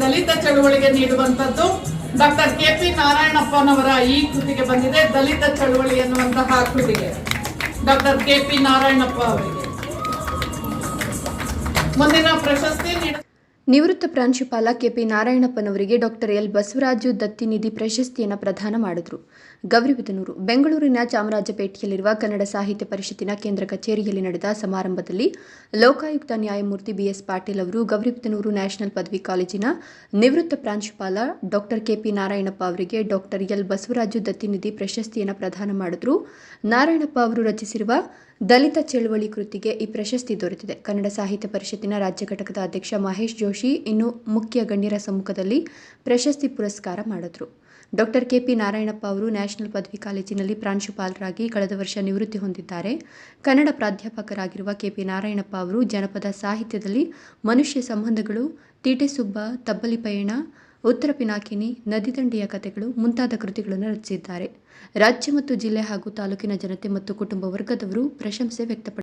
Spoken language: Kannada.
ದಲಿತ ಚಳುವಳಿಗೆ ನೀಡುವಂತದ್ದು ಡಾಕ್ಟರ್ ಕೆ ಪಿ ನಾರಾಯಣಪ್ಪನವರ ಈ ಕೃತಿಗೆ ಬಂದಿದೆ, ದಲಿತ ಚಳುವಳಿ ಎನ್ನುವಂತಹ ಕೃತಿಗೆ. ಡಾಕ್ಟರ್ ಕೆ ಪಿ ನಾರಾಯಣಪ್ಪ ಅವರಿಗೆ. ಮುಂದಿನ ಪ್ರಶಸ್ತಿ ನೀಡ ನಿವೃತ್ತ ಪ್ರಾಂಶುಪಾಲ ಕೆಪಿ ನಾರಾಯಣಪ್ಪನವರಿಗೆ ಡಾಕ್ಟರ್ ಎಲ್ ಬಸವರಾಜು ದತ್ತಿನಿಧಿ ಪ್ರಶಸ್ತಿಯನ್ನು ಪ್ರದಾನ ಮಾಡಿದರು. ಗೌರಿಬಿದನೂರು, ಬೆಂಗಳೂರಿನ ಚಾಮರಾಜಪೇಟೆಯಲ್ಲಿರುವ ಕನ್ನಡ ಸಾಹಿತ್ಯ ಪರಿಷತ್ತಿನ ಕೇಂದ್ರ ಕಚೇರಿಯಲ್ಲಿ ನಡೆದ ಸಮಾರಂಭದಲ್ಲಿ ಲೋಕಾಯುಕ್ತ ನ್ಯಾಯಮೂರ್ತಿ ಬಿಎಸ್ ಪಾಟೀಲ್ ಅವರು ಗೌರಿಬಿದನೂರು ನ್ಯಾಷನಲ್ ಪದವಿ ಕಾಲೇಜಿನ ನಿವೃತ್ತ ಪ್ರಾಂಶುಪಾಲ ಡಾಕ್ಟರ್ ಕೆಪಿ ನಾರಾಯಣಪ್ಪ ಅವರಿಗೆ ಡಾಕ್ಟರ್ ಎಲ್ ಬಸವರಾಜು ದತ್ತಿನಿಧಿ ಪ್ರಶಸ್ತಿಯನ್ನು ಪ್ರದಾನ ಮಾಡಿದರು. ನಾರಾಯಣಪ್ಪ ಅವರು ರಚಿಸಿರುವ ದಲಿತ ಚಳುವಳಿ ಕೃತಿಗೆ ಈ ಪ್ರಶಸ್ತಿ ದೊರೆತಿದೆ. ಕನ್ನಡ ಸಾಹಿತ್ಯ ಪರಿಷತ್ತಿನ ರಾಜ್ಯ ಘಟಕದ ಅಧ್ಯಕ್ಷ ಮಹೇಶ್ ಜೋಶಿ ಇನ್ನು ಮುಖ್ಯ ಗಣ್ಯರ ಸಮ್ಮುಖದಲ್ಲಿ ಪ್ರಶಸ್ತಿ ಪುರಸ್ಕಾರ ಮಾಡಿದ್ರು. ಡಾಕ್ಟರ್ ಕೆಪಿ ನಾರಾಯಣಪ್ಪ ಅವರು ನ್ಯಾಷನಲ್ ಪದವಿ ಕಾಲೇಜಿನಲ್ಲಿ ಪ್ರಾಂಶುಪಾಲರಾಗಿ ಕಳೆದ ವರ್ಷ ನಿವೃತ್ತಿ ಹೊಂದಿದ್ದಾರೆ. ಕನ್ನಡ ಪ್ರಾಧ್ಯಾಪಕರಾಗಿರುವ ಕೆಪಿ ನಾರಾಯಣಪ್ಪ ಅವರು ಜನಪದ ಸಾಹಿತ್ಯದಲ್ಲಿ ಮನುಷ್ಯ ಸಂಬಂಧಗಳು ತೀಟೆಸುಬ್ಬ ತಬ್ಬಲಿ ಪಯಣ ಉತ್ತರ ಪಿನಾಕಿನಿ ನದಿದಂಡೆಯ ಕಥೆಗಳು, ಮುಂತಾದ ಕೃತಿಗಳನ್ನು ರಚಿಸಿದ್ದಾರೆ. ರಾಜ್ಯ ಮತ್ತು ಜಿಲ್ಲೆ ಹಾಗೂ ತಾಲೂಕಿನ ಜನತೆ ಮತ್ತು ಕುಟುಂಬ ವರ್ಗದವರು ಪ್ರಶಂಸೆ ವ್ಯಕ್ತಪಡಿಸಿದ್ದಾರೆ.